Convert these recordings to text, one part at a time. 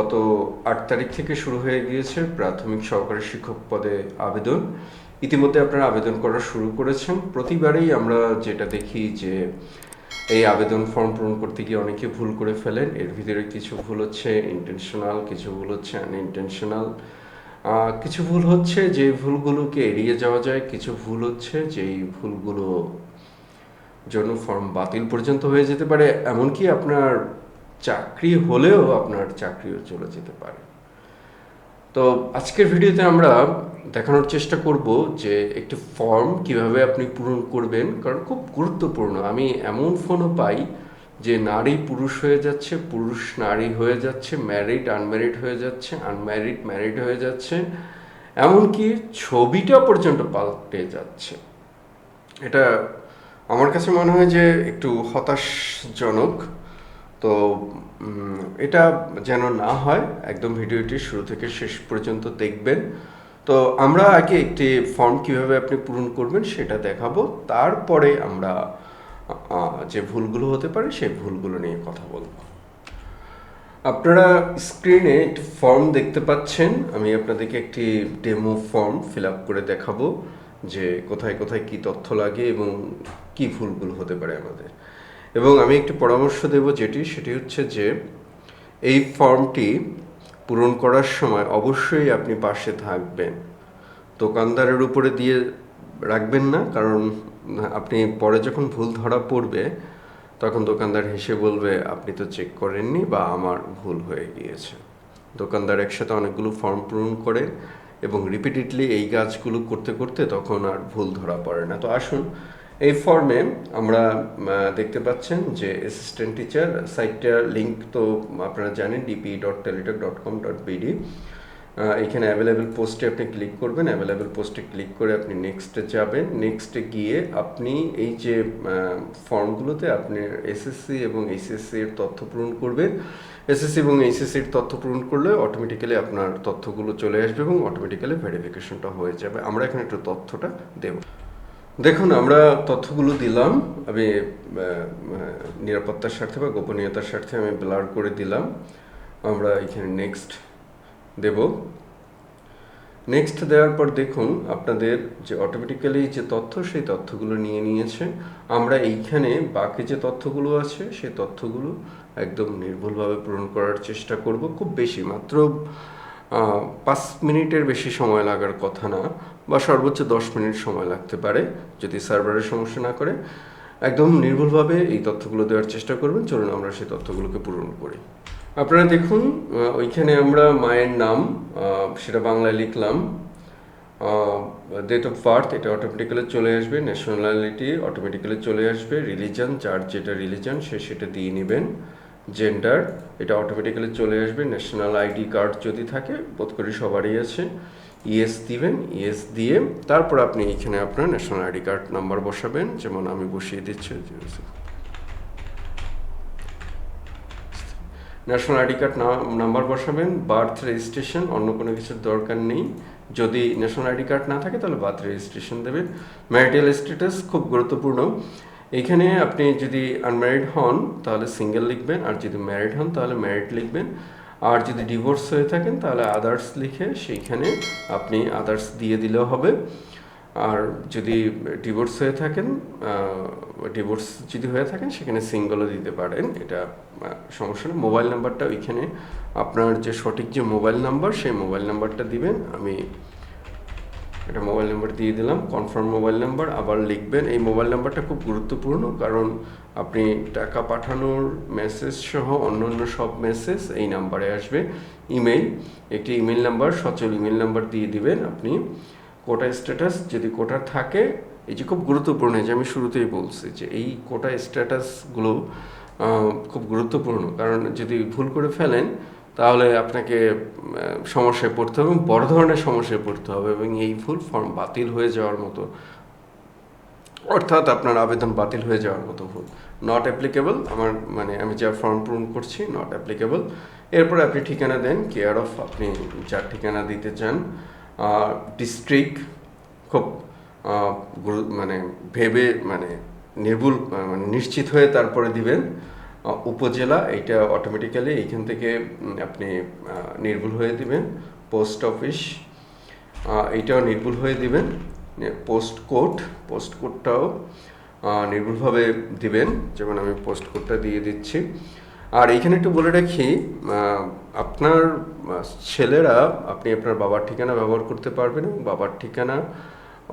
গত আট তারিখ থেকে শুরু হয়ে গিয়েছে প্রাথমিক সহকারী শিক্ষক পদে আবেদন। ইতিমধ্যে আপনারা আবেদন করা শুরু করেছেন। প্রতিবারেই আমরা যেটা দেখি যে এই আবেদন ফর্ম পূরণ করতে গিয়ে অনেকে ভুল করে ফেলেন। এর ভিতরে কিছু ভুল হচ্ছে ইন্টেনশনাল কিছু ভুল হচ্ছে আনইনটেনশনাল কিছু ভুল হচ্ছে, যে ভুলগুলোকে এড়িয়ে যাওয়া যায়। কিছু ভুল হচ্ছে, যেই ভুলগুলো জন্য ফর্ম বাতিল পর্যন্ত হয়ে যেতে পারে। এমনকি আপনার চাকরি হলেও আপনার চাকরিও চলে যেতে পারে। তো আজকের ভিডিওতে আমরা দেখানোর চেষ্টা করব যে একটি ফর্ম কীভাবে আপনি পূরণ করবেন, কারণ খুব গুরুত্বপূর্ণ। আমি এমন ফোনও পাই যে নারী পুরুষ হয়ে যাচ্ছে, পুরুষ নারী হয়ে যাচ্ছে ম্যারিড আনম্যারিড হয়ে যাচ্ছে আনম্যারিড ম্যারিড হয়ে যাচ্ছে, এমনকি ছবিটা পর্যন্ত পাল্টে যাচ্ছে। এটা আমার কাছে মনে হয় যে একটু হতাশজনক। তো এটা যেন না হয়, একদম ভিডিওটি শুরু থেকে শেষ পর্যন্ত দেখবেন। তো আমরা আগে একটি ফর্ম কীভাবে আপনি পূরণ করবেন সেটা দেখাবো। তারপরে আমরা যে ভুলগুলো হতে পারে সেই ভুলগুলো নিয়ে কথা বলব। আপনারা স্ক্রিনে একটি ফর্ম দেখতে পাচ্ছেন। আমি আপনাদেরকে একটি ডেমো ফর্ম ফিল আপ করে দেখাবো যে কোথায় কোথায় কি তথ্য লাগে এবং কি ভুলগুলো হতে পারে আমাদের। এবং আমি একটি পরামর্শ দেব যেটি, সেটি হচ্ছে যে, এই ফর্মটি পূরণ করার সময় অবশ্যই আপনি পাশে থাকবেন। দোকানদারের উপরে দিয়ে রাখবেন না, কারণ আপনি পরে যখন ভুল ধরা পড়বে, তখন দোকানদার হেসে বলবে, আপনি তো চেক করেননি বা আমার ভুল হয়ে গিয়েছে। দোকানদার একসাথে অনেকগুলো ফর্ম পূরণ করে এবং রিপিটেডলি এই কাজগুলো করতে করতে তখন আর ভুল ধরা পড়ে না। তো আসুন এই ফর্মে আমরা দেখতে পাচ্ছেন যে অ্যাসিস্ট্যান্ট টিচার সাইটটার লিঙ্ক তো আপনারা জানেন DP dot Teletalk dot com dot BD এখানে অ্যাভেলেবেল পোস্টে আপনি ক্লিক করবেন অ্যাভেলেবেল পোস্টে ক্লিক করে আপনি নেক্সটে যাবেন। নেক্সটে গিয়ে আপনি এই যে ফর্মগুলোতে আপনি এসএসসি এবং এইচএসসি এর তথ্য পূরণ করবেন। এসএসসি এবং এইচএসসি এর তথ্য পূরণ করলে অটোমেটিক্যালি আপনার তথ্যগুলো চলে আসবে এবং অটোমেটিক্যালি ভেরিফিকেশনটা হয়ে যাবে। আমরা এখানে একটু তথ্যটা দেব। দেখুন, আমরা তথ্যগুলো দিলাম। আমি নিরাপত্তার স্বার্থে বা গোপনীয়তার স্বার্থে আমি ব্লার করে দিলাম। আমরা এখানে নেক্সট দেব। নেক্সট দেওয়ার পর দেখুন, আপনাদের যে অটোমেটিক্যালি যে তথ্য, সেই তথ্যগুলো নিয়ে নিয়েছে। আমরা এইখানে বাকি যে তথ্যগুলো আছে, সেই তথ্যগুলো একদম নির্ভুলভাবে পূরণ করার চেষ্টা করব। খুব বেশি, মাত্র পাঁচ মিনিটের বেশি সময় লাগার কথা না, বা সর্বোচ্চ দশ মিনিট সময় লাগতে পারে, যদি সার্ভারের সমস্যা না করে। একদম নির্ভুলভাবে এই তথ্যগুলো দেওয়ার চেষ্টা করবেন। চলুন আমরা সেই তথ্যগুলোকে পূরণ করি। আপনারা দেখুন ওইখানে আমরা মায়ের নাম সেটা বাংলায় লিখলাম। ডেট অফ বার্থ এটা অটোমেটিক্যালি চলে আসবে। ন্যাশনালিটি অটোমেটিক্যালি চলে আসবে। রিলিজন যার যেটা রিলিজন সে সেটা দিয়ে নেবেন। জেন্ডার এটা অটোমেটিক্যালি চলে আসবে ন্যাশনাল আইডি কার্ড যদি থাকে, বোধ করি সবারই আছে ইএস দিবেন ইএস দিয়ে তারপর আপনি এখানে আপনার ন্যাশনাল আইডি কার্ড নাম্বার বসাবেন, যেমন আমি বসিয়ে দিচ্ছি ন্যাশনাল আইডি কার্ড নাম্বার বসাবেন বার্থ রেজিস্ট্রেশন অন্য কোনো কিছুর দরকার নেই। যদি ন্যাশনাল আইডি কার্ড না থাকে, তাহলে বার্থ রেজিস্ট্রেশন দেবেন। ম্যারিটাল স্ট্যাটাস খুব গুরুত্বপূর্ণ। এখানে আপনি যদি আনম্যারিড হন, তাহলে সিঙ্গেল লিখবেন, আর যদি ম্যারিড হন, তাহলে ম্যারিড লিখবেন। আর যদি ডিভোর্স হয়ে থাকেন, তাহলে আদার্স লিখে সেইখানে আপনি আদার্স দিয়ে দিলেও হবে। আর যদি ডিভোর্স হয়ে থাকেন ডিভোর্স যদি হয়ে থাকেন, সেখানে সিঙ্গলও দিতে পারেন। এটা সমস্যা নেই। মোবাইল নাম্বারটা ওইখানে। আপনার যে সঠিক যে মোবাইল নাম্বার সেই মোবাইল নাম্বারটা দিবেন। আমি এটা মোবাইল নাম্বার দিয়ে দিলাম কনফার্ম মোবাইল নাম্বার আবার লিখবেন। এই মোবাইল নাম্বারটা খুব গুরুত্বপূর্ণ, কারণ আপনি টাকা পাঠানোর মেসেজ সহ অন্য অন্য সব মেসেজ এই নাম্বারে আসবে। ইমেল একটি ইমেল নাম্বার সচল ইমেল নাম্বার দিয়ে দিবেন আপনি। কোটা স্ট্যাটাস যদি কোটা থাকে, এই যে খুব গুরুত্বপূর্ণ যে আমি শুরুতেই বলছি যে এই কোটা স্ট্যাটাসগুলো খুব গুরুত্বপূর্ণ। কারণ যদি ভুল করে ফেলেন তাহলে আপনাকে সমস্যায় পড়তে হবে এবং বড় ধরনের সমস্যায় পড়তে হবে এবং এই ভুল ফর্ম বাতিল হয়ে যাওয়ার মতো, অর্থাৎ আপনার আবেদন বাতিল হয়ে যাওয়ার মতো ভুল। নট অ্যাপ্লিকেবল আমার মানে আমি যা ফর্ম পূরণ করছি নট অ্যাপ্লিকেবল এরপরে আপনি ঠিকানা দেন কেয়ার অফ আপনি যার ঠিকানা দিতে চান। ডিস্ট্রিক্ট খুব মানে ভেবে মানে নির্ভুল মানে নিশ্চিত হয়ে তারপরে দিবেন। উপজেলা এটা অটোমেটিক্যালি এইখান থেকে আপনি নির্ভুল হয়ে দিবেন পোস্ট অফিস আহ, এইটাও নির্ভুল হয়ে দিবেন পোস্ট কোড পোস্ট কোডটাও নির্ভুলভাবে দিবেন যেমন আমি পোস্ট কোডটা দিয়ে দিচ্ছি। আর এইখানে একটু বলে রাখি আপনার ছেলেরা আপনি আপনার বাবার ঠিকানা ব্যবহার করতে পারবেন বাবার ঠিকানা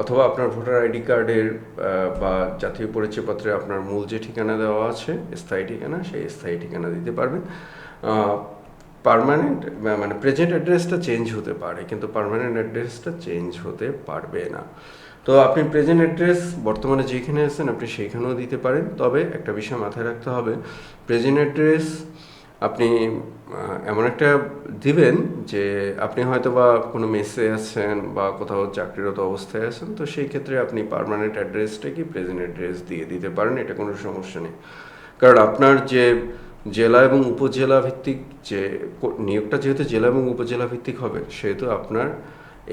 অথবা আপনার ভোটার আইডি কার্ডের বা জাতীয় পরিচয়পত্রে আপনার মূল যে ঠিকানা দেওয়া আছে, স্থায়ী ঠিকানা, সেই স্থায়ী ঠিকানা দিতে পারবেন। পার্মানেন্ট মানে প্রেজেন্ট অ্যাড্রেসটা চেঞ্জ হতে পারে, কিন্তু পারমানেন্ট অ্যাড্রেসটা চেঞ্জ হতে পারবে না। তো আপনি প্রেজেন্ট অ্যাড্রেস, বর্তমানে যেখানে আছেন, আপনি সেইখানেও দিতে পারেন। তবে একটা বিষয় মাথায় রাখতে হবে, প্রেজেন্ট অ্যাড্রেস আপনি এমন একটা দিবেন যে আপনি হয়তো বা কোনো মেসে আছেন বা কোথাও চাকরিরত অবস্থায় আছেন, তো সেই ক্ষেত্রে আপনি পার্মানেন্ট অ্যাড্রেসটা কি প্রেজেন্ট অ্যাড্রেস দিয়ে দিতে পারেন, এটা কোনো সমস্যা নেই। কারণ আপনার যে জেলা এবং উপজেলা ভিত্তিক যে নিয়োগটা যেহেতু জেলা এবং উপজেলা ভিত্তিক হবে, সেহেতু আপনার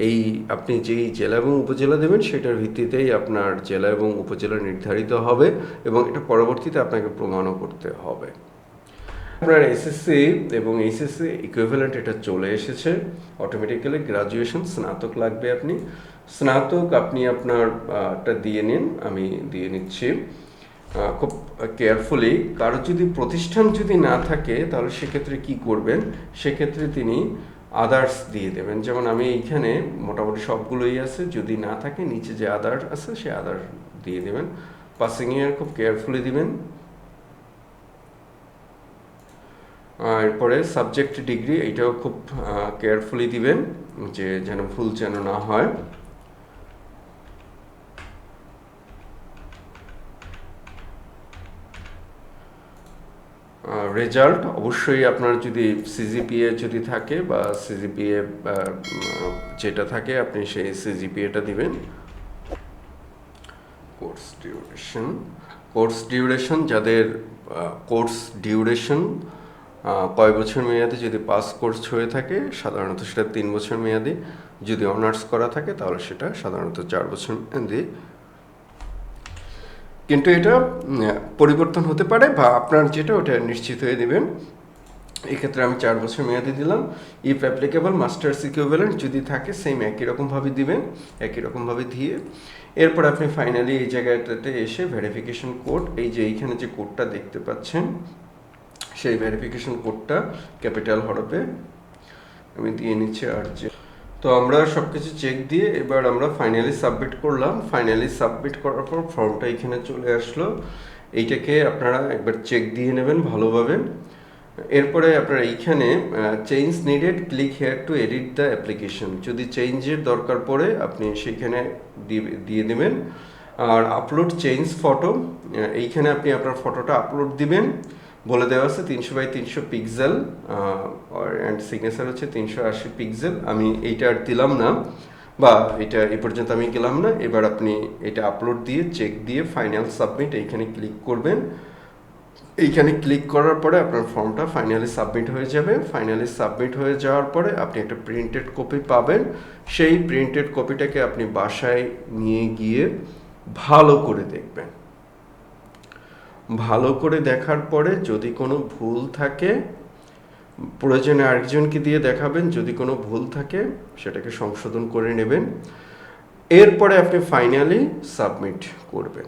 এই, আপনি যেই জেলা এবং উপজেলা দেবেন, সেটার ভিত্তিতেই আপনার জেলা এবং উপজেলা নির্ধারিত হবে এবং এটা পরবর্তীতে আপনাকে প্রমাণও করতে হবে। আপনার এসএসসি এবং এইচএসসি ইকুইভ্যালেন্ট এটা চলে এসেছে। অটোমেটিক্যালি গ্রাজুয়েশন স্নাতক লাগবে আপনি। স্নাতক আপনি আপনার আহ, টা দিয়ে নিন আমি দিয়ে নিচ্ছি। খুব কেয়ারফুলি কারও যদি প্রতিষ্ঠান যদি না থাকে তাহলে সেক্ষেত্রে কি করবেন? সেক্ষেত্রে তিনি আদার্স দিয়ে দেবেন। যেমন আমি এইখানে মোটামুটি সবগুলোই আছে। যদি না থাকে নিচে যে আদার আছে সে আদার দিয়ে দেবেন। পাসিং ইয়ার খুব কেয়ারফুলি দিবেন। এরপরে সাবজেক্ট ডিগ্রি এইটাও খুব কেয়ারফুলি দিবেন, যে যেন ভুল যেন না হয়। রেজাল্ট অবশ্যই আপনার যদি সিজিপিএ যদি থাকে বা সিজিপিএ যেটা থাকে, আপনি সেই সিজিপিএটা দিবেন। কোর্স ডিউরেশন কোর্স ডিউরেশন যাদের কোর্স ডিউরেশন কয় বছর মেয়াদি যদি পাস কোর্স হয়ে থাকে, সাধারণত সেটা তিন বছর মেয়াদি। যদি অনার্স করা থাকে, তাহলে সেটা সাধারণত চার বছর মেয়াদি। কিন্তু এটা পরিবর্তন হতে পারে বা আপনার যেটা, ওটা নিশ্চিত হয়ে দেবেন এক্ষেত্রে আমি চার বছর মেয়াদি দিলাম। ইফ অ্যাপ্লিকেবল মাস্টার্স ইকুইভ্যালেন্ট যদি থাকে সেম একই রকমভাবে দিবেন, একই রকমভাবে দিয়ে। এরপর আপনি ফাইনালি এই জায়গাটাতে এসে ভেরিফিকেশন কোড এই যে এইখানে যে কোডটা দেখতে পাচ্ছেন সেই ভেরিফিকেশন কোডটা ক্যাপিটাল হরফে আমি দিয়ে নিচ্ছি আর যে। তো আমরা সব কিছু চেক দিয়ে এবার আমরা ফাইনালি সাবমিট করলাম। ফাইনালি সাবমিট করার পর ফর্মটা এখানে চলে আসলো। এইটাকে আপনারা একবার চেক দিয়ে নেবেন ভালোভাবে। এরপরে আপনারা এইখানে change needed click here to edit the application যদি চেঞ্জের দরকার পড়ে, আপনি সেইখানে দিয়ে- দিয়ে দেবেন। আর আপলোড চেঞ্জ ফটো এইখানে আপনি আপনার ফটোটা আপলোড দিবেন। বলে দেওয়া আছে তিনশো বাই তিনশো পিক্সেল অ্যান্ড সিগনেচার হচ্ছে তিনশো আশি পিক্সেল আমি এইটা আর দিলাম না, বা এটা এ পর্যন্ত আমি গেলাম না। এবার আপনি এটা আপলোড দিয়ে চেক দিয়ে ফাইনাল সাবমিট এইখানে ক্লিক করবেন। এইখানে ক্লিক করার পরে আপনার ফর্মটা ফাইনালি সাবমিট হয়ে যাবে। ফাইনালি সাবমিট হয়ে যাওয়ার পরে আপনি একটা প্রিন্টেড কপি পাবেন। সেই প্রিন্টেড কপিটাকে আপনি বাসায় নিয়ে গিয়ে ভালো করে দেখবেন। ভালো করে দেখার পরে যদি কোনো ভুল থাকে, প্রয়োজনে আরেকজনকে দিয়ে দেখাবেন, যদি কোনো ভুল থাকে, সেটাকে সংশোধন করে নেবেন। এরপরে আপনি ফাইনালি সাবমিট করবেন।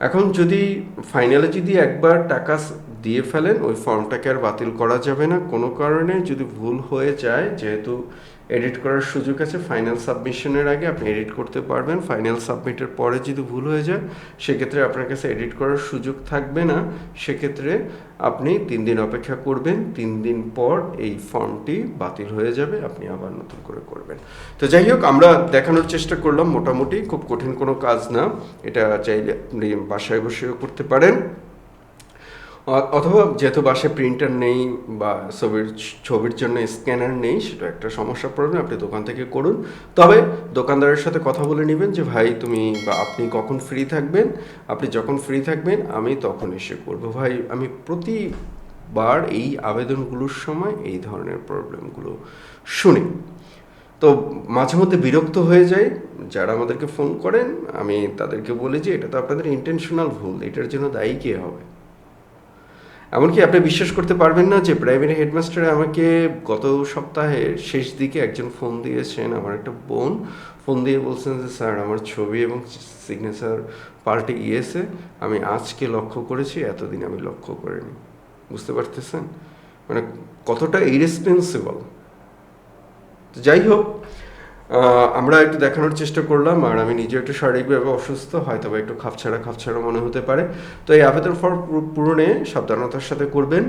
এখন যদি ফাইনালে যদি একবার টাকা দিয়ে ফেলেন, ওই ফর্মটাকে আর বাতিল করা যাবে না। কোনো কারণে যদি ভুল হয়ে যায়, যেহেতু এডিট করার সুযোগ আছে। ফাইনাল সাবমিশনের আগে আপনি এডিট করতে পারবেন। ফাইনাল সাবমিটের পরে যদি ভুল হয়ে যায়, সেক্ষেত্রে আপনার কাছে এডিট করার সুযোগ থাকবে না। সেক্ষেত্রে আপনি তিন দিন অপেক্ষা করবেন। তিন দিন পর এই ফর্মটি বাতিল হয়ে যাবে। আপনি আবার নতুন করে করবেন। তো যাই হোক, আমরা দেখানোর চেষ্টা করলাম। মোটামুটি খুব কঠিন কোনো কাজ না। এটা চাইলে আপনি বাসায় বসেও করতে পারেন। অথবা যেহেতু বাসে প্রিন্টার নেই বা ছবির ছবির জন্য স্ক্যানার নেই, সেটা একটা সমস্যা পড়বে আপনি দোকান থেকে করুন। তবে দোকানদারের সাথে কথা বলে নেবেন যে, ভাই, তুমি বা আপনি কখন ফ্রি থাকবেন? আপনি যখন ফ্রি থাকবেন, আমি তখন এসে করব। ভাই, আমি প্রতিবার এই আবেদনগুলোর সময় এই ধরনের প্রবলেমগুলো শুনি। তো মাঝে মধ্যে বিরক্ত হয়ে যায় যারা আমাদেরকে ফোন করেন, আমি তাদেরকে বলি যে, এটা তো আপনাদের ইন্টেনশনাল ভুল, এটার জন্য দায়ী কে হবে? এমনকি আপনি বিশ্বাস করতে পারবেন না যে প্রাইমারি হেডমাস্টার আমাকে গত সপ্তাহের শেষ দিকে একজন ফোন দিয়েছেন, আমার একটা বোন। ফোন দিয়ে বলছেন যে, স্যার, আমার ছবি এবং সিগনেচার পাল্টে গিয়েছে। আমি আজকে লক্ষ্য করেছি, এতদিন আমি লক্ষ্য করিনি। বুঝতে পারতেছেন? মানে কতটা ইরেসপেন্সিবল যাই হোক আমরা একটু দেখানোর চেষ্টা করলাম, আর আমি নিজে একটু শারীরিকভাবে অসুস্থ, হয়তো বা একটু খাপছাড়া খাপছাড়া মনে হতে পারে। তো এই আবেদন ফর্ম পূরণে সাবধানতার সাথে করবেন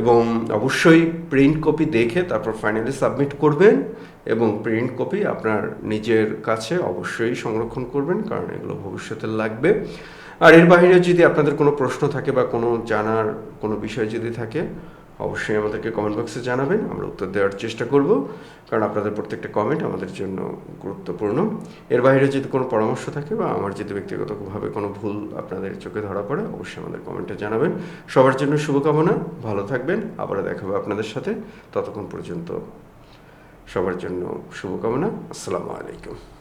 এবং অবশ্যই প্রিন্ট কপি দেখে তারপর ফাইনালি সাবমিট করবেন এবং প্রিন্ট কপি আপনার নিজের কাছে অবশ্যই সংরক্ষণ করবেন, কারণ এগুলো ভবিষ্যতে লাগবে। আর এর বাইরে যদি আপনাদের কোনো প্রশ্ন থাকে বা কোনো জানার কোনো বিষয় যদি থাকে অবশ্যই আমাদেরকে কমেন্ট বক্সে জানাবেন। আমরা উত্তর দেওয়ার চেষ্টা করব, কারণ আপনাদের প্রত্যেকটা কমেন্ট আমাদের জন্য গুরুত্বপূর্ণ। এর বাইরে যদি কোনো পরামর্শ থাকে বা আমার যদি ব্যক্তিগতভাবে কোনো ভুল আপনাদের চোখে ধরা পড়ে, অবশ্যই আমাদের কমেন্টে জানাবেন। সবার জন্য শুভকামনা, ভালো থাকবেন আবার দেখা হবে আপনাদের সাথে। ততক্ষণ পর্যন্ত সবার জন্য শুভকামনা, আসসালামু আলাইকুম।